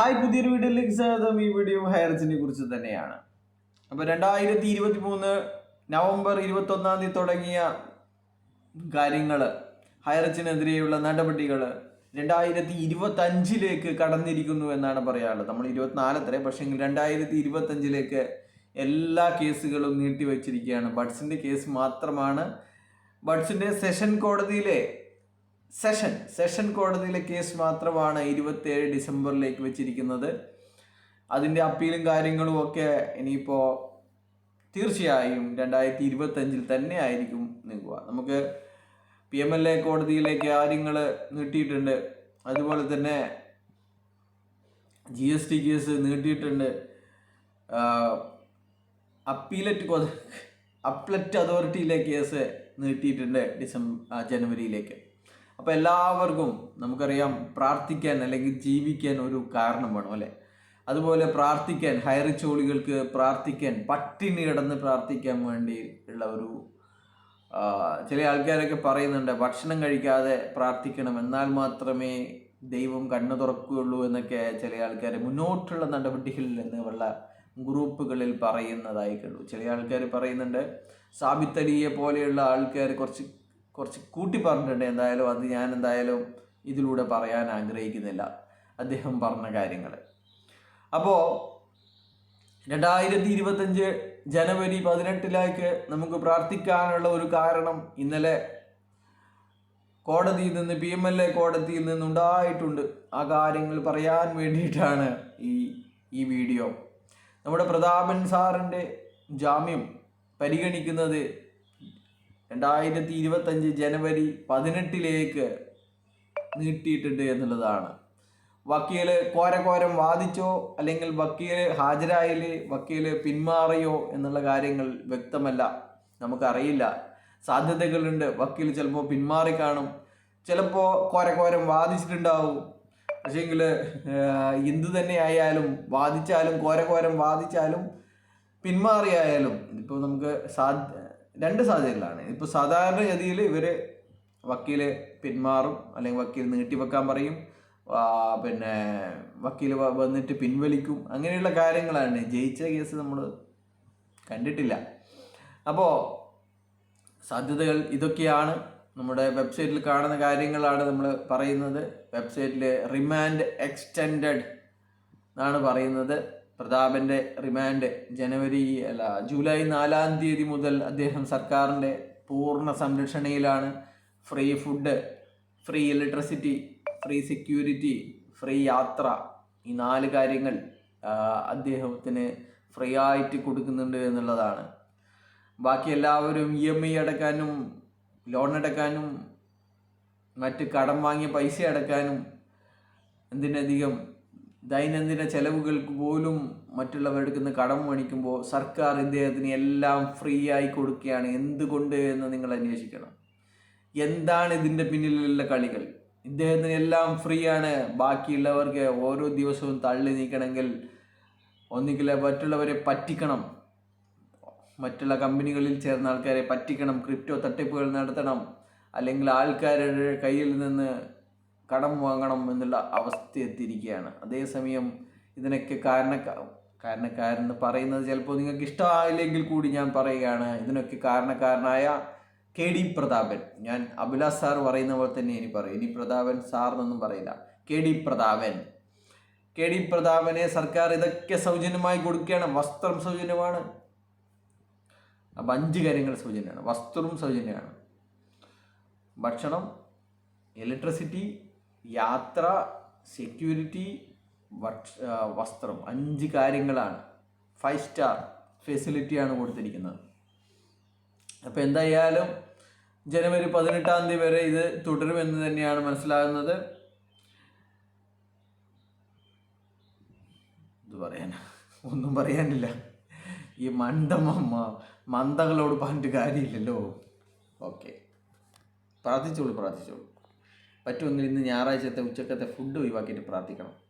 Hi പുതിയൊരു വീഡിയോയിലേക്ക് സ്വാഗതം. ഈ വീഡിയോ ഹയർസിനെ കുറിച്ച് തന്നെയാണ്. അപ്പോൾ രണ്ടായിരത്തി ഇരുപത്തി മൂന്ന് നവംബർ ഇരുപത്തി ഒന്നാം തീയതി തുടങ്ങിയ കാര്യങ്ങൾ ഹയർസിനെതിരെയുള്ള നടപടികൾ രണ്ടായിരത്തി ഇരുപത്തി അഞ്ചിലേക്ക് കടന്നിരിക്കുന്നു എന്നാണ് പറയാനുള്ളത്. നമ്മൾ ഇരുപത്തിനാലത്ര പക്ഷേ രണ്ടായിരത്തി ഇരുപത്തി അഞ്ചിലേക്ക് എല്ലാ കേസുകളും നീട്ടിവെച്ചിരിക്കുകയാണ്. ബഡ്സിന്റെ കേസ് മാത്രമാണ്. ബഡ്സിന്റെ സെഷൻ കോടതിയിലെ സെഷൻ സെഷൻ കോടതിയിലെ കേസ് മാത്രമാണ് ഇരുപത്തിയേഴ് ഡിസംബറിലേക്ക് വെച്ചിരിക്കുന്നത്. അതിന്റെ അപ്പീലും കാര്യങ്ങളും ഒക്കെ ഇനിയിപ്പോൾ തീർച്ചയായും രണ്ടായിരത്തി ഇരുപത്തഞ്ചിൽ തന്നെ ആയിരിക്കും നീങ്ങുക. നമുക്ക് പി എം എൽ എ കോടതിയിലേക്ക് കാര്യങ്ങൾ നീട്ടിയിട്ടുണ്ട്. അതുപോലെ തന്നെ ജി എസ് ടി കേസ് നീട്ടിയിട്ടുണ്ട്. അപ്പീലറ്റ് അപ്ലറ്റ് അതോറിറ്റിയിലെ കേസ് നീട്ടിയിട്ടുണ്ട് ഡിസംബർ ജനുവരിയിലേക്ക്. അപ്പോൾ എല്ലാവർക്കും നമുക്കറിയാം പ്രാർത്ഥിക്കാൻ അല്ലെങ്കിൽ ജീവിക്കാൻ ഒരു കാരണം വേണം അല്ലേ? അതുപോലെ പ്രാർത്ഥിക്കാൻ ഹയറിച്ചോളികൾക്ക് പ്രാർത്ഥിക്കാൻ പട്ടിണി കിടന്ന് പ്രാർത്ഥിക്കാൻ വേണ്ടി ഉള്ള ഒരു ചില ആൾക്കാരൊക്കെ പറയുന്നുണ്ട് ഭക്ഷണം കഴിക്കാതെ പ്രാർത്ഥിക്കണം എന്നാൽ മാത്രമേ ദൈവം കണ്ണു തുറക്കുകയുള്ളൂ എന്നൊക്കെ ചില ആൾക്കാർ മുന്നോട്ടുള്ള നടപടികളിൽ എന്നുള്ള ഗ്രൂപ്പുകളിൽ പറയുന്നതായി കണ്ടു ചില ആൾക്കാർ പറയുന്നുണ്ട് സാബിത്തലിയെ പോലെയുള്ള ആൾക്കാർ കുറച്ച് കുറച്ച് കൂട്ടി പറഞ്ഞിട്ടുണ്ട് എന്തായാലും അത് ഞാൻ എന്തായാലും ഇതിലൂടെ പറയാൻ ആഗ്രഹിക്കുന്നില്ല. അദ്ദേഹം പറഞ്ഞ കാര്യങ്ങൾ അപ്പോൾ രണ്ടായിരത്തി ഇരുപത്തഞ്ച് ജനുവരി പതിനെട്ടിലേക്ക് നമുക്ക് പ്രാർത്ഥിക്കാനുള്ള ഒരു കാരണം ഇന്നലെ കോടതിയിൽ നിന്ന് പി എം എൽ എ കോടതിയിൽ നിന്നുണ്ടായിട്ടുണ്ട് ആ കാര്യങ്ങൾ പറയാൻ വേണ്ടിയിട്ടാണ് ഈ ഈ വീഡിയോ. നമ്മുടെ പ്രതാപൻ സാറിന്റെ ജാമ്യം പരിഗണിക്കുന്നത് രണ്ടായിരത്തി ഇരുപത്തഞ്ച് ജനുവരി പതിനെട്ടിലേക്ക് നീട്ടിയിട്ടുണ്ട് എന്നുള്ളതാണ്. വക്കീൽ കോരകോരം വാദിച്ചോ അല്ലെങ്കിൽ വക്കീൽ ഹാജരായിൽ വക്കീൽ പിന്മാറിയോ എന്നുള്ള കാര്യങ്ങൾ വ്യക്തമല്ല. നമുക്കറിയില്ല. സാധ്യതകളുണ്ട്. വക്കീൽ ചിലപ്പോൾ പിന്മാറി കാണും. ചിലപ്പോൾ കോരകോരം വാദിച്ചിട്ടുണ്ടാവും. പക്ഷേങ്കിൽ എന്തു തന്നെ ആയാലും വാദിച്ചാലും കോരകോരം വാദിച്ചാലും പിന്മാറിയായാലും ഇപ്പോൾ നമുക്ക് സാധ്യ രണ്ട് സാധ്യതകളാണ് ഇപ്പോൾ സാധാരണഗതിയിൽ ഇവർ വക്കീൽ പിന്മാറും അല്ലെങ്കിൽ വക്കീൽ നീട്ടിവെക്കാൻ പറയും പിന്നെ വക്കീൽ വന്നിട്ട് പിൻവലിക്കും അങ്ങനെയുള്ള കാര്യങ്ങളാണ്. ജയിച്ച കേസ് നമ്മൾ കണ്ടിട്ടില്ല. അപ്പോൾ സാധ്യതകൾ ഇതൊക്കെയാണ്. നമ്മുടെ വെബ്സൈറ്റിൽ കാണുന്ന കാര്യങ്ങളാണ് നമ്മൾ പറയുന്നത്. വെബ്സൈറ്റിൽ റിമാൻഡ് എക്സ്റ്റെൻഡഡ് എന്നാണ് പറയുന്നത്. പ്രതാപന്റെ റിമാൻഡ് ജനുവരി അല്ല ജൂലൈ നാലാം തീയതി മുതൽ അദ്ദേഹം സർക്കാരിന്റെ പൂർണ സംരക്ഷണയിലാണ്. Free food free electricity free security free യാത്ര ഈ നാല് കാര്യങ്ങൾ അദ്ദേഹത്തിന് ഫ്രീ ആയിട്ട് കൊടുക്കുന്നുണ്ട് എന്നുള്ളതാണ്. ബാക്കി എല്ലാവരും ഇ എം ഐ അടക്കാനും ലോൺ അടക്കാനും മറ്റ് കടം വാങ്ങിയ പൈസ അടക്കാനും എന്തിനധികം ദൈനംദിന ചെലവുകൾക്ക് പോലും മറ്റുള്ളവരെടുക്കുന്ന കടം മേടിക്കുമ്പോൾ സർക്കാർ ഇദ്ദേഹത്തിന് എല്ലാം ഫ്രീ ആയി കൊടുക്കുകയാണ്. എന്തുകൊണ്ട് എന്ന് നിങ്ങൾ അന്വേഷിക്കണം. എന്താണ് ഇതിന്റെ പിന്നിലുള്ള കളികൾ? ഇദ്ദേഹത്തിന് എല്ലാം ഫ്രീ ആണ്. ബാക്കിയുള്ളവർക്ക് ഓരോ ദിവസവും തള്ളി നീക്കണമെങ്കിൽ ഒന്നുകിൽ മറ്റുള്ളവരെ പറ്റിക്കണം. മറ്റുള്ള കമ്പനികളിൽ ചേർന്ന ആൾക്കാരെ പറ്റിക്കണം. ക്രിപ്റ്റോ തട്ടിപ്പുകൾ നടത്തണം. അല്ലെങ്കിൽ ആൾക്കാരുടെ കയ്യിൽ നിന്ന് കടം വാങ്ങണം എന്നുള്ള അവസ്ഥ എത്തിയിരിക്കുകയാണ്. അതേസമയം ഇതിനൊക്കെ കാരണ കാരണക്കാരെന്ന് പറയുന്നത് ചിലപ്പോൾ നിങ്ങൾക്ക് ഇഷ്ടമായില്ലെങ്കിൽ കൂടി ഞാൻ പറയുകയാണ്. ഇതിനൊക്കെ കാരണക്കാരനായ കെ ഡി പ്രതാപൻ. ഞാൻ അഭിലാഷ് സാർ പറയുന്ന പോലെ തന്നെ ഇനി പറയും. ഇനി പ്രതാപൻ സാർ എന്നൊന്നും പറയില്ല. K D Prathapan. K D പ്രതാപനെ സർക്കാർ ഇതൊക്കെ സൗജന്യമായി കൊടുക്കുകയാണ്. വസ്ത്രം സൗജന്യമാണ്. അപ്പം അഞ്ച് കാര്യങ്ങൾ സൗജന്യമാണ്. വസ്ത്രവും സൗജന്യമാണ്. ഭക്ഷണം ഇലക്ട്രിസിറ്റി യാത്ര സെക്യൂരിറ്റി വസ്ത്രം അഞ്ച് കാര്യങ്ങളാണ്. ഫൈവ് സ്റ്റാർ ഫെസിലിറ്റിയാണ് കൊടുത്തിരിക്കുന്നത്. അപ്പോൾ എന്തായാലും ജനുവരി പതിനെട്ടാം തീയതി വരെ ഇത് തുടരുമെന്ന് തന്നെയാണ് മനസ്സിലാകുന്നത്. ഇത് പറയാൻ ഒന്നും പറയാനില്ല. ഈ മണ്ടമ്മ മന്ദകളോട് പറഞ്ഞിട്ട് കാര്യമില്ലല്ലോ. ഓക്കെ. പ്രാർത്ഥിച്ചോളൂ പ്രാർത്ഥിച്ചോളൂ. പറ്റുമെങ്കിൽ ഇന്ന് ഞായറാഴ്ചത്തെ ഉച്ചക്കത്തെ ഫുഡ് ഒഴിവാക്കിയിട്ട് പ്രാർത്ഥിക്കണം.